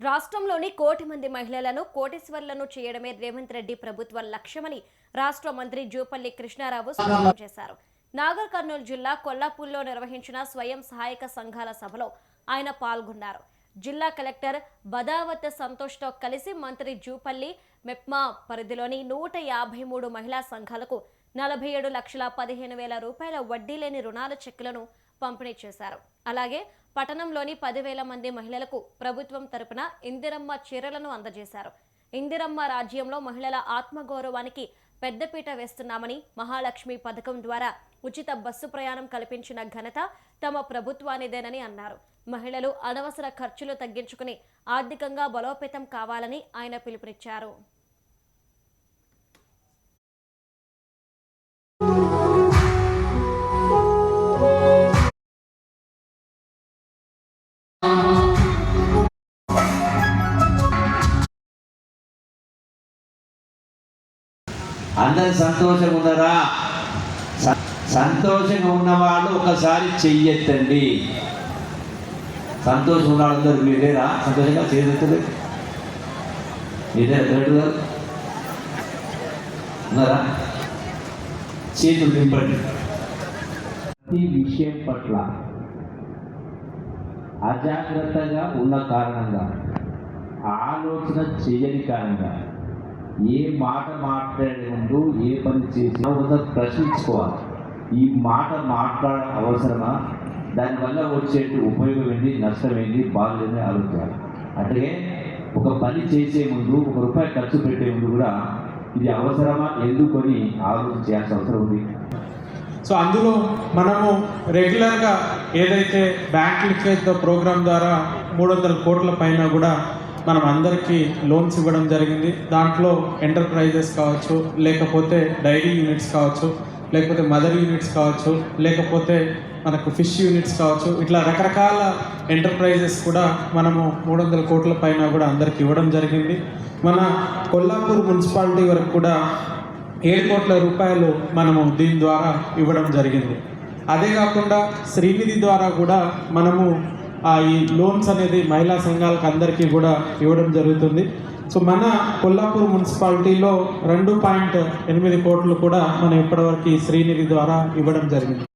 రాష్ట్రంలోని కోటి మంది మహిళలను కోటేశ్వర్లను చేయడమే రేవంత్ రెడ్డి ప్రభుత్వ లక్ష్యమని రాష్ట్ర మంత్రి జూపల్లి కృష్ణారావు స్పష్టం చేశారు. నాగర్ కర్నూలు జిల్లా కొల్లాపూర్లో నిర్వహించిన స్వయం సహాయక సంఘాల సభలో ఆయన పాల్గొన్నారు. జిల్లా కలెక్టర్ బదావత్ సంతోష్తో కలిసి మంత్రి జూపల్లి మెప్మా పరిధిలోని నూట యాభై మూడు మహిళా సంఘాలకు నలభై ఏడు లక్షల పదిహేను వేల రూపాయల వడ్డీ లేని రుణాల చెక్కులను పంపిణీ చేశారు. అలాగే పట్టణంలోని పదివేల మంది మహిళలకు ప్రభుత్వం తరపున ఇందిరమ్మ చీరలను అందజేశారు. ఇందిరమ్మ రాజ్యంలో మహిళల ఆత్మగౌరవానికి పెద్దపీట వేస్తున్నామని మహాలక్ష్మి పథకం ద్వారా ఉచిత బస్సు ప్రయాణం కల్పించిన ఘనత తమ ప్రభుత్వానిదేనని అన్నారు. మహిళలు అనవసర ఖర్చులు తగ్గించుకుని ఆర్థికంగా బలోపేతం కావాలని ఆయన పిలుపునిచ్చారు. అందరు సంతోషంగా ఉన్నారా స- సంతోషంగా ఉన్నవాళ్ళు ఒకసారి చెయ్యెత్తండి సంతోషం ఉన్న వాళ్ళందరూ లేరా సంతోషంగా చేయలేదు మీరే ఉన్నారా? చేతులు నింపండి. ప్రతి విషయం పట్ల అజాగ్రత్తగా ఉన్న కారణంగా ఆలోచన చేయని కారణంగా ఏ మాట మాట్లాడే ముందు ఏ పని చేసినా కూడా ప్రశ్నించుకోవాలి. ఈ మాట మాట్లాడడం అవసరమా? దానివల్ల వచ్చే ఉపయోగం ఏంటి? నష్టం ఏంటి? బాగులేదని ఆలోచించాలి అంటే ఒక పని చేసే ముందు ఒక రూపాయి ఖర్చు పెట్టే ముందు కూడా ఇది అవసరమా? ఎందుకొని ఆలోచన చేయాల్సిన అవసరం ఉంది. సో అందులో మనము రెగ్యులర్గా ఏదైతే బ్యాంక్ లింకేజ్ ప్రోగ్రామ్ ద్వారా మూడు వందల కోట్ల పైన కూడా మనం అందరికీ లోన్స్ ఇవ్వడం జరిగింది. దాంట్లో ఎంటర్ప్రైజెస్ కావచ్చు లేకపోతే డైరీ యూనిట్స్ కావచ్చు లేకపోతే మదర్ యూనిట్స్ కావచ్చు లేకపోతే మనకు ఫిష్ యూనిట్స్ కావచ్చు ఇట్లా రకరకాల ఎంటర్ప్రైజెస్ కూడా మనము మూడు వందల కోట్ల పైన కూడా అందరికి ఇవ్వడం జరిగింది. మన కొల్లాపూర్ మున్సిపాలిటీ వరకు కూడా ఏడు కోట్ల రూపాయలు మనము దీని ద్వారా ఇవ్వడం జరిగింది. అదే కాకుండా శ్రీనిధి ద్వారా కూడా మనము ఈ లోన్స్ అనేది మహిళా సంఘాలకు అందరికీ కూడా ఇవ్వడం జరుగుతుంది. సో మన కొల్లాపూర్ మున్సిపాలిటీలో రెండు పాయింట్ ఎనిమిది కోట్లు కూడా మనం ఇప్పటివరకు శ్రీనిధి ద్వారా ఇవ్వడం జరిగింది.